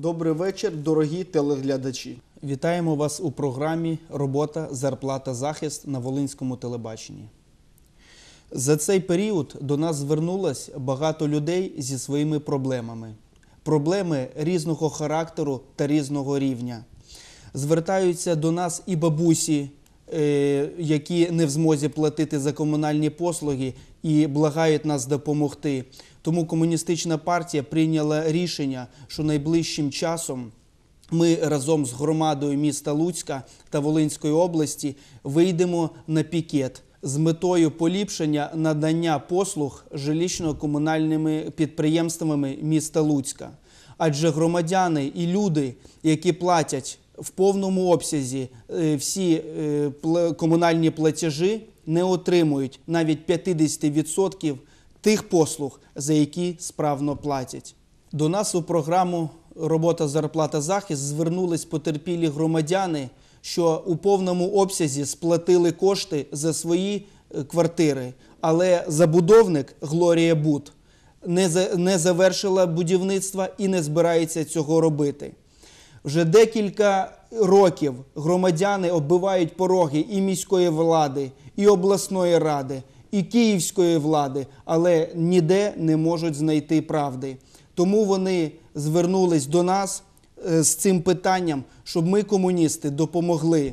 Добрий вечір, дорогі телеглядачі. Вітаємо вас у програмі Робота, зарплата, захист на Волинському телебаченні. За цей період до нас звернулось багато людей зі своїми проблемами. Проблеми різного характеру та різного рівня. Звертаються до нас і бабусі, е, які не в змозі платити за комунальні послуги і благають нас допомогти. Тому комуністична партія прийняла рішення, що найближчим часом ми разом з громадою міста Луцька та Волинської області вийдемо на пікет з метою поліпшення надання послуг жилищно-комунальними підприємствами міста Луцька. Адже громадяни і люди, які платять в повному обсязі е, всі е, комунальні платежі, не отримують навіть 50% тих послуг, за які справно платять. До нас у програму Робота, зарплата, захист звернулись потерпілі громадяни, що у повному обсязі сплатили кошти за свої е, квартири, але забудовник Глорія Бут не, за- не завершила будівництва і не збирається цього робити. Вже декілька років громадяни оббивають пороги і міської влади, і обласної ради, і київської влади, але ніде не можуть знайти правди. Тому вони звернулись до нас е, з цим питанням, щоб ми, комуністи, допомогли.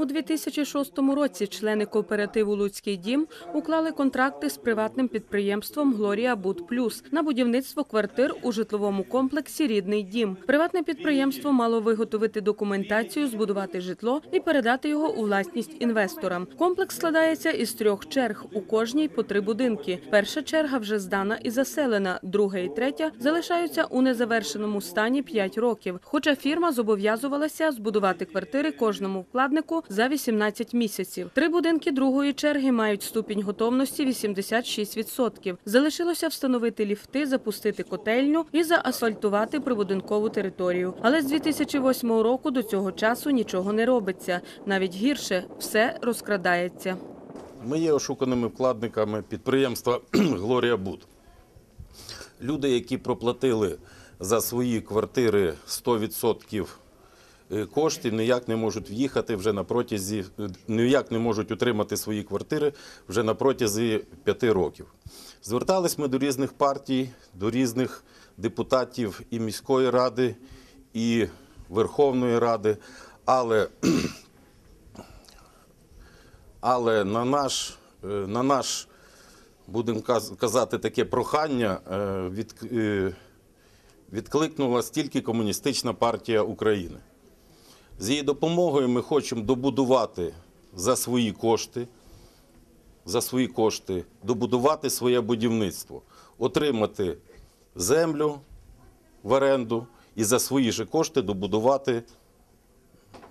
У 2006 році члени кооперативу Луцький дім уклали контракти з приватним підприємством Глорія Буд Плюс на будівництво квартир у житловому комплексі Рідний дім. Приватне підприємство мало виготовити документацію, збудувати житло і передати його у власність інвесторам. Комплекс складається із трьох черг. У кожній по три будинки. Перша черга вже здана і заселена. Друга і третя залишаються у незавершеному стані 5 років. Хоча фірма зобов'язувалася збудувати квартири кожному вкладнику за 18 місяців. Три будинки другої черги мають ступінь готовності 86%. Залишилося встановити ліфти, запустити котельню і заасфальтувати прибудинкову територію. Але з 2008 року до цього часу нічого не робиться. Навіть гірше все розкрадається. Ми є ошуканими вкладниками підприємства Глорія Буд. Люди, які проплатили за свої квартири 100% коштів, ніяк не можуть в'їхати вже на протязі, ніяк не можуть утримати свої квартири вже на протязі п'яти років. Звертались ми до різних партій, до різних депутатів і міської ради, і Верховної Ради, але але на наш, е, на наш будемо казати, таке прохання е, від, е, відкликнула стільки Комуністична партія України. З її допомогою ми хочемо добудувати за свої кошти, за свої кошти, добудувати своє будівництво, отримати землю в оренду і за свої ж кошти добудувати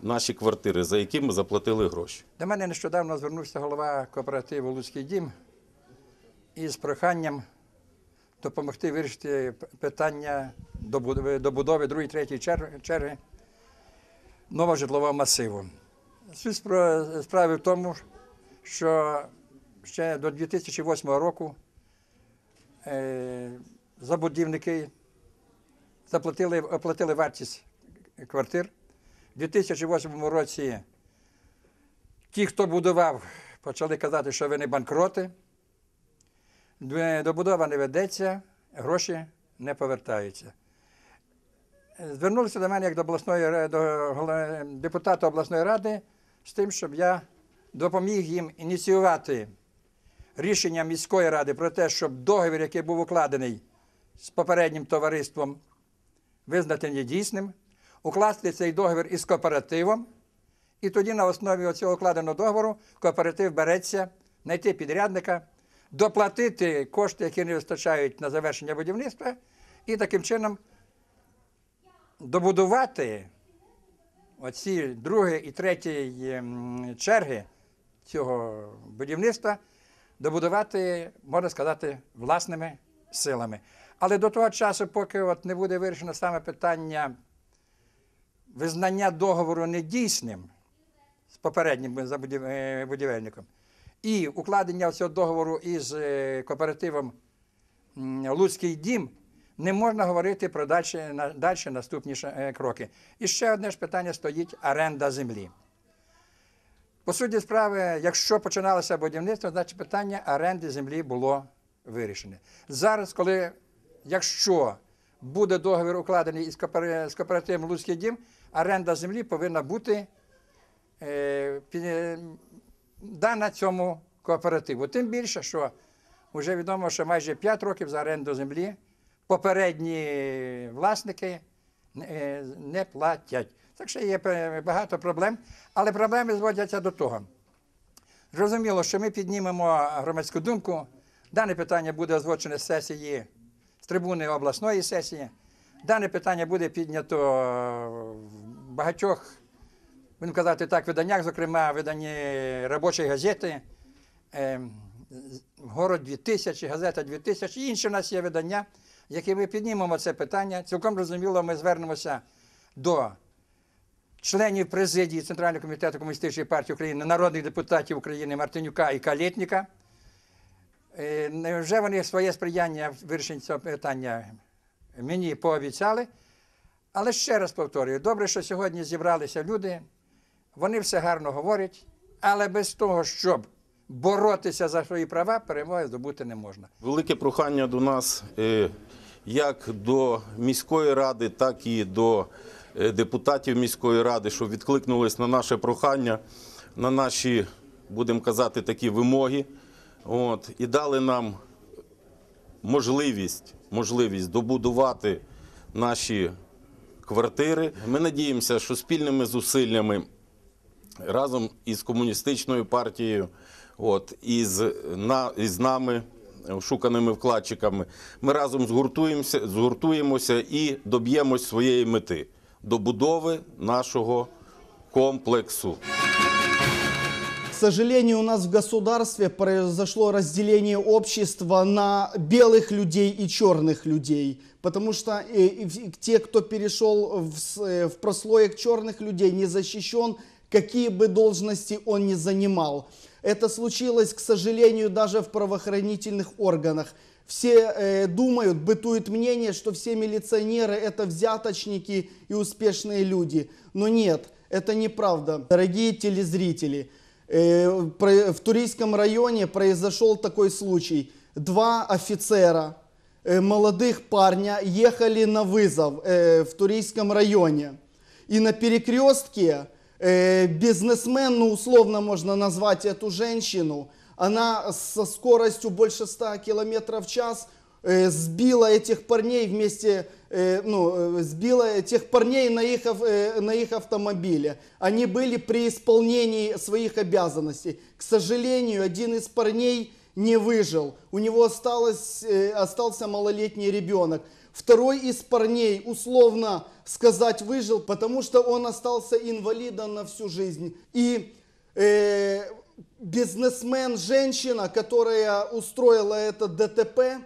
наші квартири, за які ми заплатили гроші. До мене нещодавно звернувся голова кооперативу Луцький дім із проханням допомогти вирішити питання добудови, добудови другої, третьої черги, черги нового житлового масиву. Суть справи в тому, що ще до 2008 року е, забудівники заплатили, оплатили вартість квартир. У 2008 році Ті, хто будував, почали казати, що вони банкроти. Добудова не ведеться, гроші не повертаються. Звернулися до мене як до обласної до депутата обласної ради з тим, щоб я допоміг їм ініціювати рішення міської ради про те, щоб договір, який був укладений з попереднім товариством, визнати недійсним, укласти цей договір із кооперативом. І тоді на основі цього укладеного договору кооператив береться знайти підрядника, доплатити кошти, які не вистачають на завершення будівництва, і таким чином добудувати оці другої і ем, черги цього будівництва, добудувати, можна сказати, власними силами. Але до того часу, поки от не буде вирішено саме питання визнання договору недійсним з попереднім е, будівельником і укладення цього договору із е, кооперативом Луцький дім не можна говорити про далі, далі наступні е, кроки. І ще одне ж питання стоїть оренда землі. По суті справи, якщо починалося будівництво, значить питання оренди землі було вирішене. Зараз, коли, якщо буде договір укладений із з кооперативом Луцький дім, оренда землі повинна бути е, дана цьому кооперативу. Тим більше, що вже відомо, що майже 5 років за оренду землі попередні власники е, не платять. Так що є багато проблем, але проблеми зводяться до того. Зрозуміло, що ми піднімемо громадську думку. Дане питання буде озвучене з сесії, з трибуни обласної сесії. Дане питання буде піднято в багатьох, будемо казати так, виданнях, зокрема, виданні робочої газети, е, Город 2000, газета 2000 і інші в нас є видання, які ми піднімемо це питання. Цілком зрозуміло, ми звернемося до членів президії Центрального комітету Комуністичної партії України, народних депутатів України Мартинюка і Калєтніка. Е, Невже вони своє сприяння в вирішенні цього питання мені пообіцяли? Але ще раз повторюю, добре, що сьогодні зібралися люди, вони все гарно говорять, але без того, щоб боротися за свої права, перемоги здобути не можна. Велике прохання до нас, е, як до міської ради, так і до е, депутатів міської ради, щоб відкликнулись на наше прохання, на наші, будемо казати, такі вимоги. От, і дали нам можливість, можливість добудувати наші квартири. Ми надіємося, що спільними зусиллями разом із комуністичною партією, от, із, на, із нами, шуканими вкладчиками, ми разом згуртуємося, згуртуємося і доб'ємось своєї мети добудови нашого комплексу. К сожалению, у нас в государстве произошло разделение общества на белых людей и черных людей. Потому что э, и в- те, кто перешел в, с- э, в прослоек черных людей, не защищен, какие бы должности он ни занимал. Это случилось, к сожалению, даже в правоохранительных органах. Все э, думают, бытует мнение, что все милиционеры это взяточники и успешные люди. Но нет, это неправда. Дорогие телезрители, э, в Турийском районе произошел такой случай. Два офицера, э, молодых парня, ехали на вызов э, в Турийском районе. И на перекрестке бизнесмен, ну условно можно назвать эту женщину, она со скоростью больше 100 километров в час э, сбила этих парней вместе, э, ну, э, сбила этих парней на их, на их автомобиле. Они были при исполнении своих обязанностей. К сожалению, один из парней не выжил. У него осталось, остался малолетний ребенок. Второй из парней, условно сказать, выжил, потому что он остался инвалидом на всю жизнь. И э, бизнесмен, женщина, которая устроила это ДТП,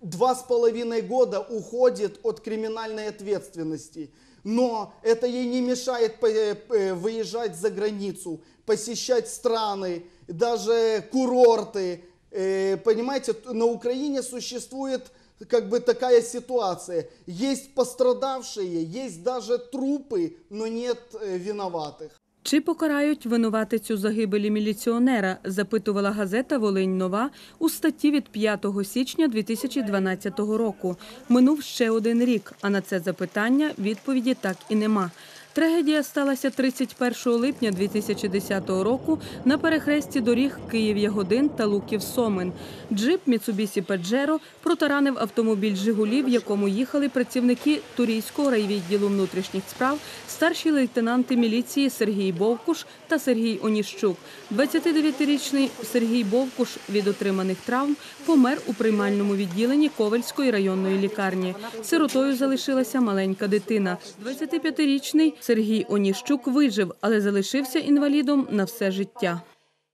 два с половиной года уходит от криминальной ответственности. Но это ей не мешает по- э, выезжать за границу, посещать страны, даже курорты. Э, Понимаете, на Украине существует как бы такая ситуация. Есть пострадавшие, есть даже трупы, но нет э, виноватых. Чи покарають винуватицю загибелі міліціонера? запитувала газета Волинь Нова у статті від 5 січня 2012 року. Минув ще один рік, а на це запитання відповіді так і нема. Трагедія сталася 31 липня 2010 року на перехресті доріг Київ-Ягодин та Луків-Сомин. Джип Міцубісі Паджеро протаранив автомобіль Жигулі, в якому їхали працівники Турійського райвідділу внутрішніх справ, старші лейтенанти міліції Сергій Бовкуш та Сергій Оніщук. 29-річний Сергій Бовкуш від отриманих травм помер у приймальному відділенні Ковельської районної лікарні. Сиротою залишилася маленька дитина. 25-річний Сергій Оніщук вижив, але залишився інвалідом на все життя.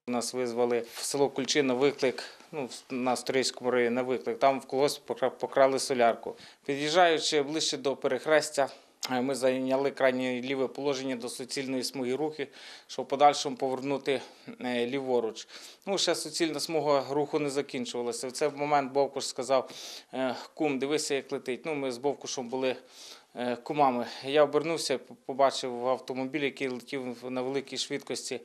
Нас визвали в село Кульчино виклик, ну, на Сторійському районі виклик. Там в когось покрали солярку. Під'їжджаючи ближче до перехрестя, Е, Ми зайняли крайнє ліве положення до суцільної смуги рухи, щоб в подальшому повернути е, ліворуч. Ну, ще суцільна смуга руху не закінчувалася. В цей момент Бовкуш сказав: е, кум, дивися, як летить. Ну, ми з Бовкушем були кумами. Я обернувся, побачив автомобіль, який летів на великій швидкості.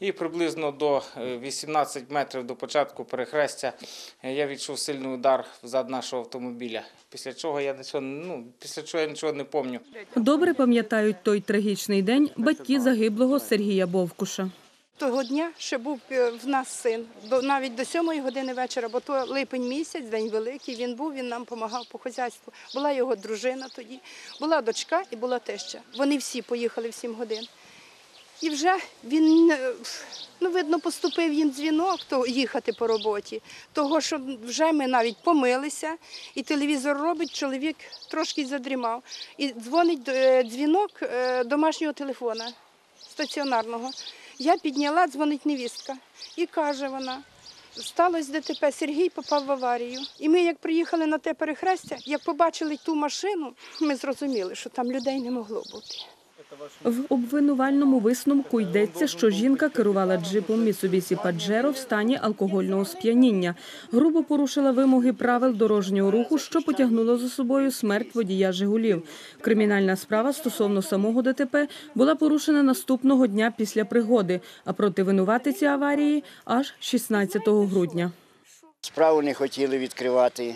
І приблизно до е, 18 метрів до початку перехрестя е, я відчув сильний удар взад нашого автомобіля. Після чого я нічого, ну, після чого я нічого не пам'ятаю. Добре пам'ятають той трагічний день батьки загиблого Сергія Бовкуша. Того дня ще був е, в нас син, навіть до сьомої години вечора, бо то липень місяць, день великий, він був, він нам допомагав по хазяйству. Була його дружина тоді, була дочка і була теща. Вони всі поїхали в сім годин. І вже він, е, ну, видно, поступив їм дзвінок то їхати по роботі. Того, що вже ми навіть помилися, і телевізор робить, чоловік трошки задрімав. І дзвонить е, дзвінок домашнього телефона стаціонарного. Я підняла, дзвонить невістка. І каже вона: сталося ДТП, Сергій попав в аварію. І ми, як приїхали на те перехрестя, як побачили ту машину, ми зрозуміли, що там людей не могло бути. В обвинувальному висновку йдеться, що жінка керувала джипом Mitsubishi Pajero в стані алкогольного сп'яніння, грубо порушила вимоги правил дорожнього руху, що потягнуло за собою смерть водія Жигулів. Кримінальна справа стосовно самого ДТП була порушена наступного дня після пригоди, а проти винуватиці аварії аж 16 грудня. Справу не хотіли відкривати,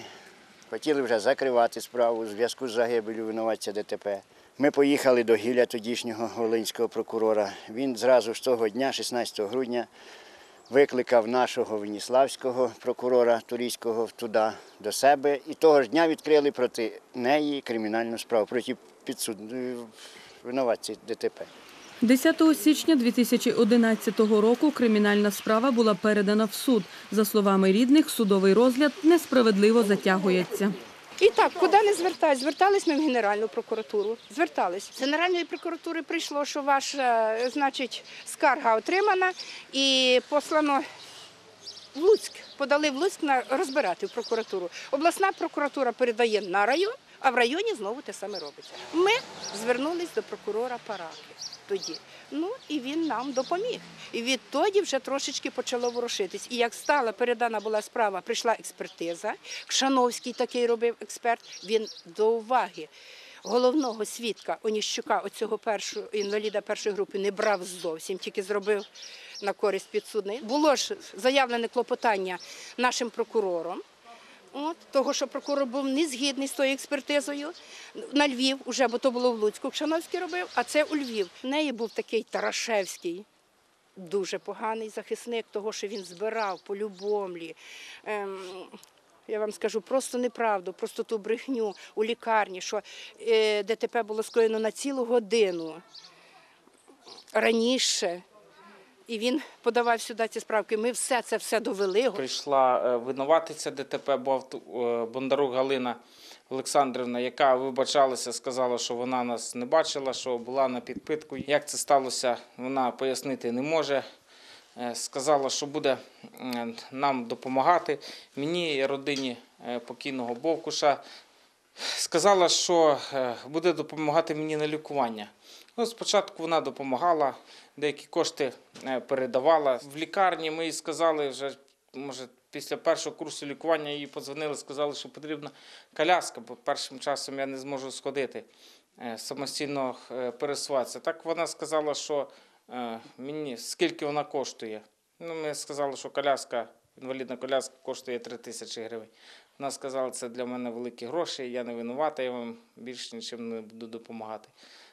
хотіли вже закривати справу у зв'язку з загибелью винуватця ДТП. Ми поїхали до Гілля тодішнього волинського прокурора. Він зразу ж того дня, 16 грудня, викликав нашого Веніславського прокурора Турійського туди до себе. І того ж дня відкрили проти неї кримінальну справу, проти підсуд... винуватця ДТП. 10 січня 2011 року кримінальна справа була передана в суд. За словами рідних, судовий розгляд несправедливо затягується. І так, куди не звертались? Звертались ми в Генеральну прокуратуру. Звертались. З Генеральної прокуратури прийшло, що ваша, е, значить, скарга отримана і послано в Луцьк. Подали в Луцьк на розбирати в прокуратуру. Обласна прокуратура передає на район, а в районі знову те саме робиться. Ми звернулись до прокурора Параки тоді. Ну і він нам допоміг. І відтоді вже трошечки почало ворушитись. І як стала передана була справа, прийшла експертиза. Кшановський такий робив експерт. Він до уваги. Головного свідка Оніщука, оцього першого інваліда першої групи, не брав зовсім, тільки зробив на користь підсудний. Було ж заявлене клопотання нашим прокурором. От, того, що прокурор був не згідний з тою експертизою на Львів, уже, бо то було в Луцьку, Кшановський робив, а це у Львів. В неї був такий Тарашевський, дуже поганий захисник того, що він збирав по любомлі. Ем, я вам скажу просто неправду, просто ту брехню у лікарні, що е, ДТП було скоєно на цілу годину раніше. І він подавав сюди ці справки. Ми все це все довели. Прийшла е, винуватиця ДТП Бовт- е, Бондарук Галина Олександрівна, яка вибачалася, сказала, що вона нас не бачила, що була на підпитку. Як це сталося, вона пояснити не може. Е, Сказала, що буде нам допомагати мені і родині покійного Бовкуша. Сказала, що буде допомагати мені на лікування. Ну, спочатку вона допомагала, деякі кошти е, передавала. В лікарні ми їй сказали, вже, може, після першого курсу лікування їй подзвонили, сказали, що потрібна коляска, бо першим часом я не зможу сходити, е, самостійно е, пересуватися. Так вона сказала, що мені скільки вона коштує. Ну, ми сказали, що коляска, інвалідна коляска коштує 3 тисячі гривень. Вона сказала, це для мене великі гроші, я не винувата, я вам більше нічим не буду допомагати.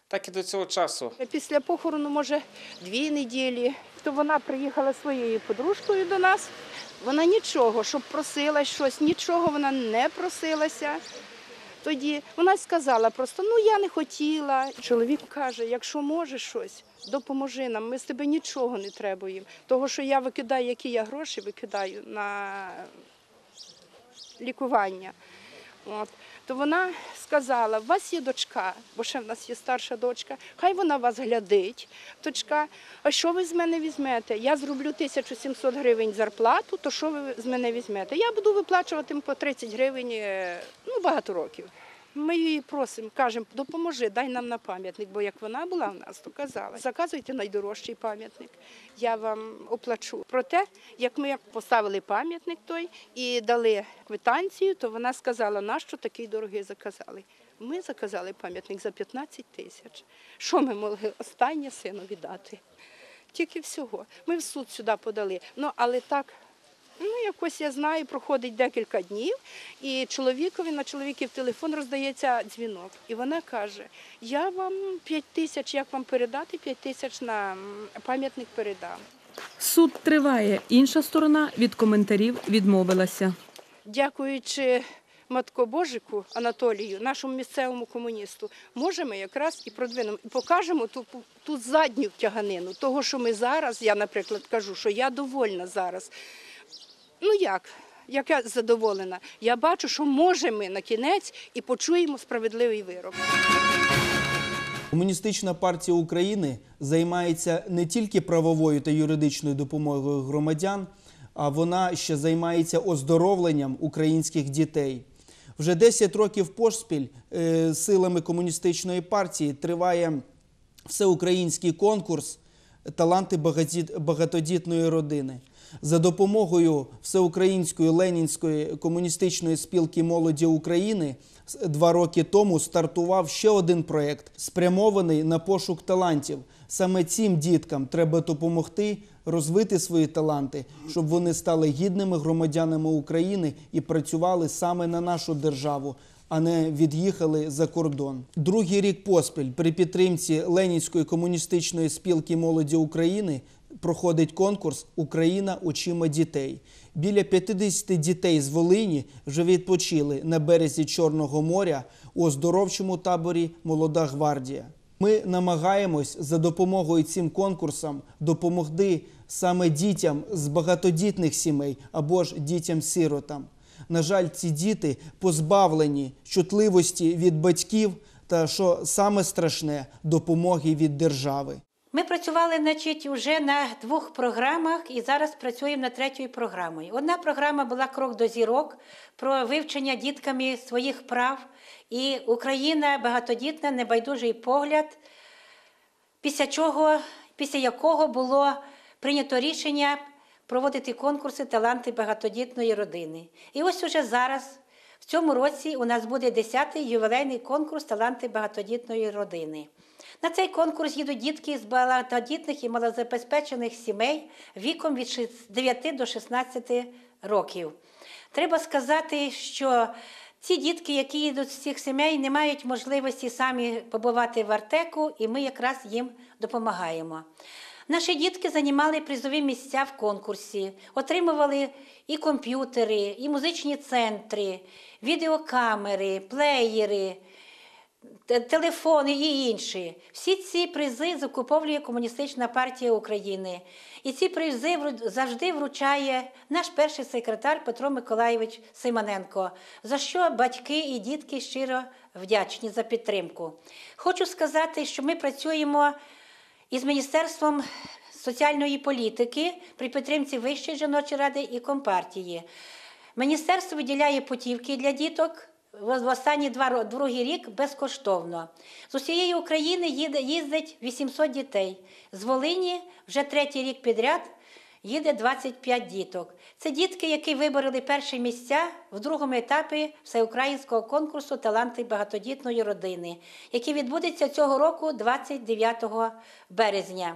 Так і до цього часу. Після похорону, може, дві неділі, то вона приїхала своєю подружкою до нас. Вона нічого, щоб просила щось, нічого вона не просилася. Тоді вона сказала просто: ну я не хотіла. Чоловік каже: якщо можеш щось, допоможи нам, ми з тебе нічого не требуємо. Того, що я викидаю, які я гроші викидаю на лікування. От. То вона сказала: у вас є дочка, бо ще в нас є старша дочка, хай вона вас глядить. Дочка, а що ви з мене візьмете? Я зроблю 1700 гривень зарплату, то що ви з мене візьмете? Я буду виплачувати по 30 гривень е, ну, багато років. Ми її просимо, кажемо, допоможи, дай нам на пам'ятник, бо як вона була в нас, то казала, заказуйте найдорожчий пам'ятник, я вам оплачу. Проте, як ми поставили пам'ятник той і дали квитанцію, то вона сказала, нащо такий дорогий заказали. Ми заказали пам'ятник за 15 тисяч. Що ми могли останнє синові дати? Тільки всього. Ми в суд сюди подали. Ну, але так, ну якось я знаю, проходить декілька днів, і чоловікові на чоловіків телефон роздається дзвінок. І вона каже: Я вам 5 тисяч, як вам передати, 5 тисяч на пам'ятник передам. Суд триває. Інша сторона від коментарів відмовилася. Дякуючи Маткобожику Анатолію, нашому місцевому комуністу, може ми якраз і продвинемо і покажемо ту, ту задню тяганину, того, що ми зараз, я, наприклад, кажу, що я довольна зараз. Ну як? Як я задоволена? Я бачу, що може ми на кінець і почуємо справедливий вирок. Комуністична партія України займається не тільки правовою та юридичною допомогою громадян, а вона ще займається оздоровленням українських дітей. Вже 10 років поспіль е, силами комуністичної партії триває всеукраїнський конкурс Таланти багатодітної родини. За допомогою Всеукраїнської Ленінської комуністичної спілки молоді України два роки тому стартував ще один проєкт, спрямований на пошук талантів. Саме цим діткам треба допомогти розвити свої таланти, щоб вони стали гідними громадянами України і працювали саме на нашу державу, а не від'їхали за кордон. Другий рік поспіль при підтримці Ленінської комуністичної спілки молоді України проходить конкурс Україна очима дітей. Біля 50 дітей з Волині вже відпочили на березі Чорного моря у оздоровчому таборі Молода гвардія. Ми намагаємось за допомогою цим конкурсам допомогти саме дітям з багатодітних сімей або ж дітям-сиротам. На жаль, ці діти позбавлені чутливості від батьків та, що саме страшне, допомоги від держави. Ми працювали значить, вже на двох програмах і зараз працюємо над третьою програмою. Одна програма була Крок до зірок про вивчення дітками своїх прав. І Україна багатодітна, небайдужий погляд, після чого, після якого було прийнято рішення проводити конкурси таланти багатодітної родини. І ось уже зараз, в цьому році, у нас буде 10-й ювілейний конкурс Таланти багатодітної родини. На цей конкурс їдуть дітки з багатодітних і малозабезпечених сімей віком від 9 до 16 років. Треба сказати, що ці дітки, які їдуть з цих сімей, не мають можливості самі побувати в Артеку, і ми якраз їм допомагаємо. Наші дітки займали призові місця в конкурсі, отримували і комп'ютери, і музичні центри, відеокамери, плеєри, телефони і інші. Всі ці призи закуповує Комуністична партія України. І ці призи завжди вручає наш перший секретар Петро Миколаєвич Симоненко, за що батьки і дітки щиро вдячні за підтримку. Хочу сказати, що ми працюємо із Міністерством соціальної політики при підтримці Вищої жіночої ради і Компартії. Міністерство виділяє путівки для діток в останні два другий рік безкоштовно. З усієї України їде, їздить 800 дітей. З Волині вже третій рік підряд їде 25 діток. Це дітки, які вибороли перші місця в другому етапі всеукраїнського конкурсу Таланти багатодітної родини, який відбудеться цього року 29 березня.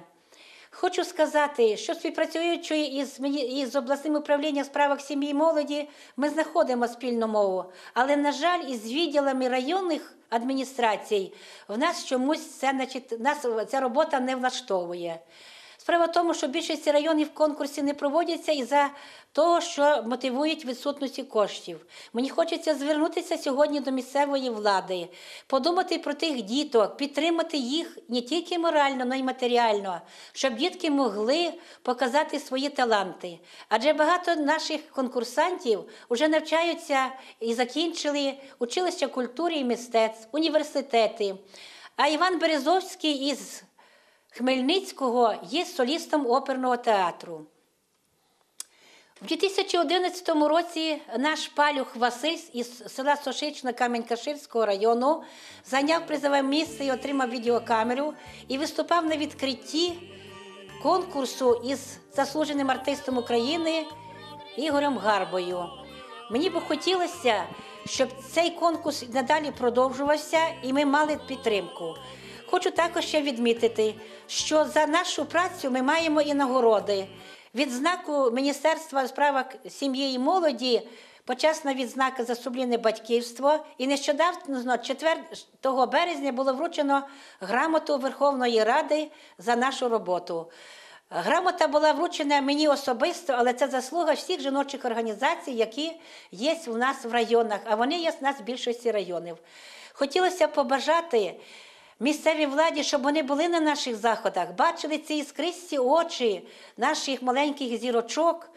Хочу сказати, що співпрацюючи із, із обласним управлінням справах сім'ї і молоді, ми знаходимо спільну мову. Але, на жаль, із відділами районних адміністрацій в нас чомусь це, значить, нас ця робота не влаштовує. Справа в тому, що більшість районів в конкурсі не проводяться із-за того, що мотивують відсутності коштів. Мені хочеться звернутися сьогодні до місцевої влади, подумати про тих діток, підтримати їх не тільки морально, але й матеріально, щоб дітки могли показати свої таланти. Адже багато наших конкурсантів вже навчаються і закінчили училища культури і мистецтв, університети. А Іван Березовський із Хмельницького є солістом оперного театру. В 2011 році наш палюх Василь із села Сошична Камінь-Каширського району зайняв призове місце і отримав відеокамеру і виступав на відкритті конкурсу із заслуженим артистом України Ігорем Гарбою. Мені би хотілося, щоб цей конкурс надалі продовжувався і ми мали підтримку. Хочу також ще відмітити, що за нашу працю ми маємо і нагороди. Відзнаку Міністерства у справах сім'ї і молоді, почесна відзнака за сумлінне батьківство. І нещодавно, 4 березня, було вручено грамоту Верховної Ради за нашу роботу. Грамота була вручена мені особисто, але це заслуга всіх жіночих організацій, які є у нас в районах, а вони є в нас в більшості районів. Хотілося побажати місцевій владі, щоб вони були на наших заходах, бачили ці іскристі очі наших маленьких зірочок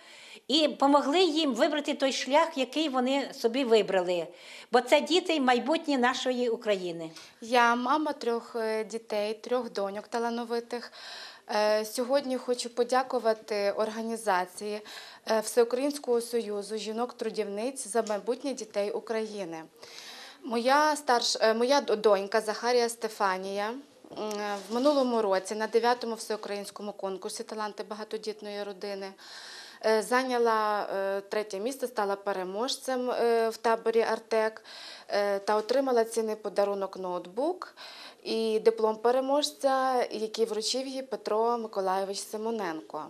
і помогли їм вибрати той шлях, який вони собі вибрали. Бо це діти майбутнє нашої України. Я мама трьох е, дітей, трьох доньок талановитих. Е, Сьогодні хочу подякувати організації е, Всеукраїнського союзу жінок-трудівниць за майбутнє дітей України. Моя старш, е, моя донька Захарія Стефанія в минулому році на 9-му всеукраїнському конкурсі Таланти багатодітної родини е, зайняла е, третє місце, стала переможцем в таборі Артек та отримала цінний подарунок ноутбук і диплом переможця, який вручив їй Петро Миколайович Симоненко.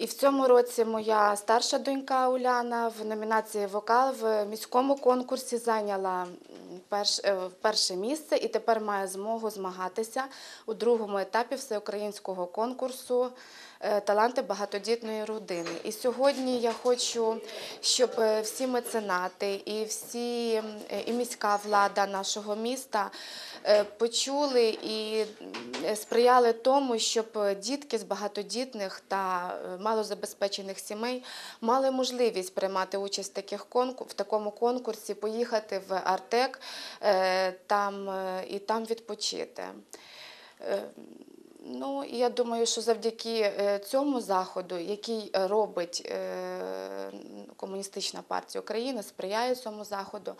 І в цьому році моя старша донька Уляна в номінації Вокал в міському конкурсі зайняла е, перше місце і тепер має змогу змагатися у другому етапі всеукраїнського конкурсу Таланти багатодітної родини. І сьогодні я хочу, щоб е, всі меценати і всі е, і міська влада нашого міста е, почули і сприяли тому, щоб е, дітки з багатодітних та е, малозабезпечених сімей мали можливість приймати участь в, таких конку- в такому конкурсі, поїхати в Артек е, там, е, і там відпочити. Ну, я думаю, що завдяки е, цьому заходу, який е, робить е, Комуністична партія України, сприяє цьому заходу,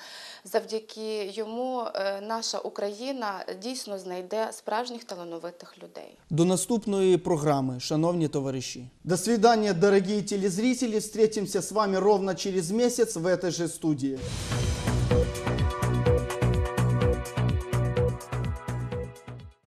завдяки йому наша Україна дійсно знайде справжніх талановитих людей. До наступної программы, шановні товарищи. До свидания, дорогие телезрители. Встретимся с вами ровно через месяц в этой же студии.